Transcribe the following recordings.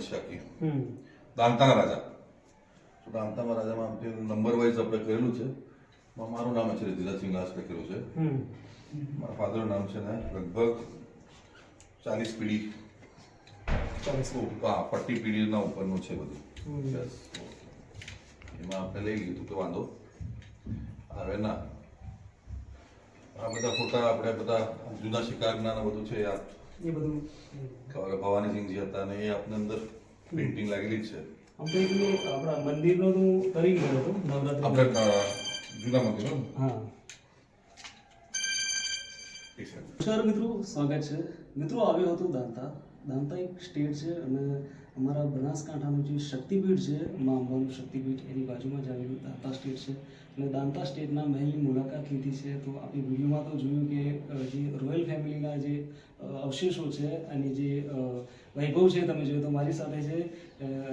છે આખી. હમ. દાંતાના રાજા. તો દાંતાના રાજામાં આમથી નંબર વાઇઝ આપણે કરેલું છે. મારું નામ છે ધીરજ સિંઘાસ લખેલું છે. મારા ફાધરનું નામ છે ને લગભગ ચાલીસ પેઢી. હા પટ્ટી પેઢીના ઉપરનું છે બધું. એમાં આપણે લઈ લીધું કે વાંધો? હવે ના. આ બધા ફોટા આપણે બધા જૂના શિકાર જ્ઞાન બધું છે આ એ બધું. ભવાનીસિંહજી હતા ને એ આપણે અંદર પેઇન્ટિંગ લાગેલી છે. આપણે એટલે આપણા મંદિરનો હું તરી ગયો હતો નવરાત્રી આપણે જૂના મંદિરો હા. સર મિત્રો સ્વાગત છે. મિત્રો આવ્યો હતો દાંતા. દાંતા એક સ્ટેટ છે અને અમારા બનાસકાંઠાનું જે શક્તિપીઠ છે મા અંબાનું શક્તિપીઠ એની બાજુમાં જ આવેલું દાંતા સ્ટેટ છે. અને દાંતા સ્ટેટના મહેલની મુલાકાત લીધી છે તો આપણે વિડીયોમાં તો જોયું કે જે રોયલ ફેમિલીના જે અવશેષો છે અને જે વૈભવ છે તમે જોયું તો મારી સાથે છે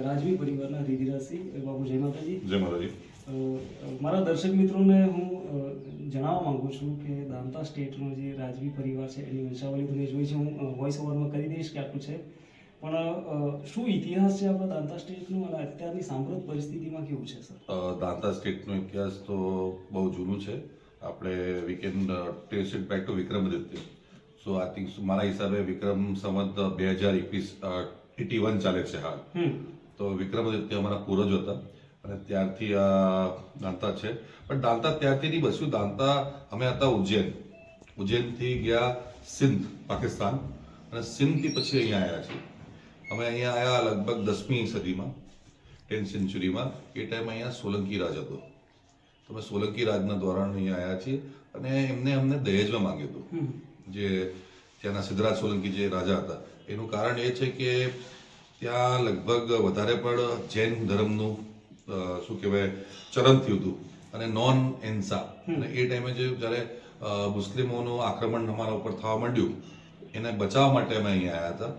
રાજવી પરિવારના રીધિરાજસિંહ બાબુ જય માતાજી. જય માતાજી. મારા દર્શક મિત્રોને હું જણાવવા માંગુ છું કે દાંતા સ્ટેટનો જે રાજવી પરિવાર છે એની વંશાવલી તમે જોઈ છે હું વોઇસ ઓવરમાં કરી દઈશ કે આટલું છે. પણ શું ઇતિહાસ છે આપણા દાંતા સ્ટેટનો? અને અત્યારની સાંપ્રત પરિસ્થિતિમાં કેવું છે સર? દાંતા સ્ટેટનો ઇતિહાસ તો બહુ જૂનું છે. આપણે we can trace it back to Vikramaditya. So I think મારા હિસાબે વિક્રમ સંવત બે હજાર એકવીસ એટી વન ચાલે છે હાલ. હમ. તો વિક્રમાદિત્ય અમારા પૂર્વજ હતા. અને ત્યારથી આ દાંતા છે. પણ દાંતા ત્યારથી નહીં બસ્યું દાંતા અમે હતા ઉજ્જૈન. ઉજ્જૈનથી ગયા સિંધ પાકિસ્તાન. અને સિંધથી પછી અહીંયા આવ્યા છીએ. અમે અહીંયા આવ્યા લગભગ દસમી સદીમાં ટેન સેન્ચુરીમાં. એ ટાઈમ અહીંયા સોલંકી રાજ હતો. તો અમે સોલંકી રાજના ધોરણ અહીંયા આવ્યા છીએ. અને એમને અમને દહેજમાં માંગ્યું હતું. જે ત્યાંના સિદ્ધરાજ સોલંકી જે રાજા હતા. એનું કારણ એ છે કે ત્યાં લગભગ વધારે પણ જૈન ધર્મનું શું કહેવાય ચરણ થયું હતું. અને નોન એન્સા અને એ ટાઈમે જે જ્યારે મુસ્લિમોનું આક્રમણ અમારા ઉપર થવા માંડ્યું એને બચાવવા માટે અમે અહીંયા આવ્યા હતા.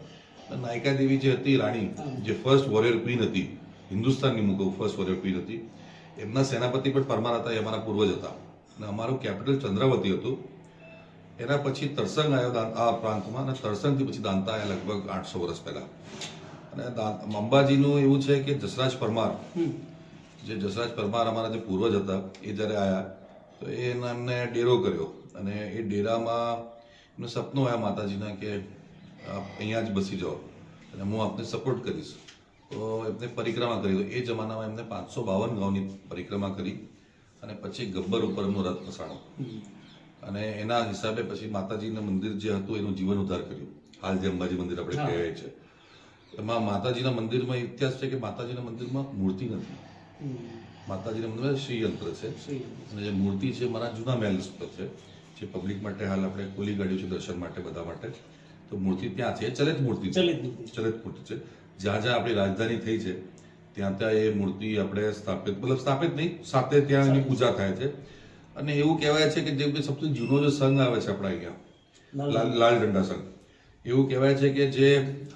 નાયકા દેવી જે હતી રાણી જે ફર્સ્ટ વોરિયર ક્વીન હતી હિન્દુસ્તાનની મુકવ ફર્સ્ટ વોરિયર ક્વીન હતી એમના સેનાપતિ પણ પરમાર હતા એ અમારા પૂર્વજ હતા. અને અમારું કેપિટલ ચંદ્રાવતી હતું. એના પછી તરસંગ આવ્યો આ પ્રાંતમાં અને તરસંગથી પછી દાંતા આવ્યા લગભગ આઠસો વર્ષ પહેલા. અને અંબાજીનું એવું છે કે જસરાજ પરમાર જે જસરાજ પરમાર અમારા જે પૂર્વજ હતા એ જ્યારે આવ્યા તો એના એમને ડેરો કર્યો. અને એ ડેરામાં એમને સપનું આવ્યા માતાજીના કે આપ અહીંયા જ બસી જાઓ. અને હું આપને સપોર્ટ કરીશ. તો એમને પરિક્રમા કરી. તો એ જમાનામાં એમને પાંચસો બાવન ગાઉની પરિક્રમા કરી અને પછી ગબ્બર ઉપર એમનો રથ પસાણો અને એના હિસાબે પછી માતાજીનું મંદિર જે હતું એનું જીવન ઉદ્ધાર કર્યું. હાલ જે અંબાજી મંદિર આપણે. કહેવાય છે. એમાં માતાજીના મંદિરમાં ઇતિહાસ છે કે માતાજીના મંદિરમાં મૂર્તિ નથી. માતાજીના મંદિર શ્રી યંત્ર છે. અને જે મૂર્તિ છે મારા જૂના મહેલ પર છે જે પબ્લિક માટે હાલ આપણે ખોલી કાઢ્યું છે દર્શન માટે બધા માટે. તો મૂર્તિ ત્યાં છે ચલિત મૂર્તિ ચલિત મૂર્તિ. છે. જ્યાં જ્યાં આપણી રાજધાની થઈ છે ત્યાં ત્યાં એ મૂર્તિ આપણે સ્થાપિત મતલબ સ્થાપિત નહીં સાથે ત્યાં એની પૂજા થાય છે. અને એવું કહેવાય છે કે જે સૌથી જૂનો જે સંઘ આવે છે આપણા અહીંયા લાલ ડંડા સંઘ. એવું કહેવાય છે કે જે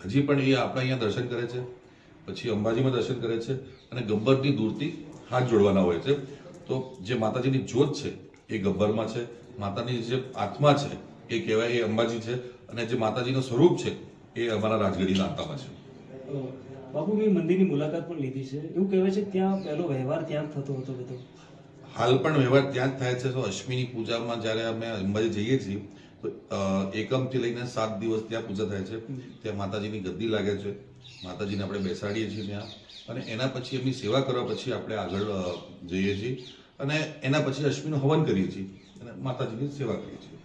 હજી પણ એ આપણા અહીંયા દર્શન કરે છે. પછી અંબાજીમાં દર્શન કરે છે અને ગબ્બરની દૂરથી હાથ જોડવાના હોય છે. તો જે માતાજીની જ્યોત છે એ ગબ્બરમાં છે. માતાની જે આત્મા છે એ કહેવાય એ અંબાજી છે અને જે માતાજીનું સ્વરૂપ છે એ અમારા રાજગઢીના આત્મામાં છે. બાપુ મેં મંદિરની મુલાકાત પણ લીધી છે. એવું કહેવાય છે ત્યાં પહેલો વ્યવહાર ત્યાં થતો હતો બધો. હાલ પણ વ્યવહાર ત્યાં જ થાય છે. તો અશ્મીની પૂજામાં જ્યારે અમે અંબાજી જઈએ છીએ તો એકમથી લઈને સાત દિવસ ત્યાં પૂજા થાય છે. ત્યાં માતાજીની ગદ્દી લાગે છે. માતાજીને આપણે બેસાડીએ છીએ ત્યાં. અને એના પછી એમની સેવા કરવા પછી આપણે આગળ જઈએ છીએ. અને એના પછી અશ્વિનો હવન કરીએ છીએ. અને માતાજીની સેવા કરીએ છીએ.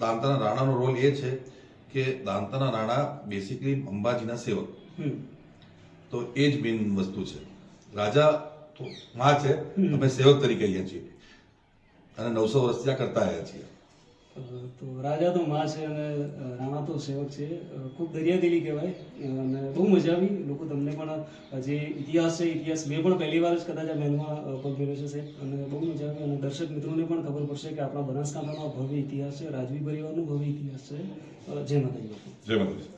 દાંતાના રાણાનો રોલ એ છે કે દાંતાના રાણા બેસિકલી અંબાજીના સેવક. તો એ જ મેઇન વસ્તુ છે. રાજા તો માં છે. અમે સેવક તરીકે અહીંયા છીએ. અને નવસો વર્ષ ત્યાં કરતા આવ્યા છીએ. તો રાજા તો માં છે અને રાણા તો સેવક છે. ખૂબ દરિયાદિલી કહેવાય. અને બહુ મજા આવી. લોકો તમને પણ જે ઇતિહાસ છે ઇતિહાસ મેં પણ પહેલી વાર જ કદાચ આ અ, પગ મેળવ્યો છે અને બહુ મજા આવી. અને દર્શક મિત્રોને પણ ખબર પડશે કે આપણા બનાસકાંઠાનો ભવ્ય ઇતિહાસ છે. રાજવી પરિવારનો ભવ્ય ઇતિહાસ છે. જય માતાજી. જય માતાજી.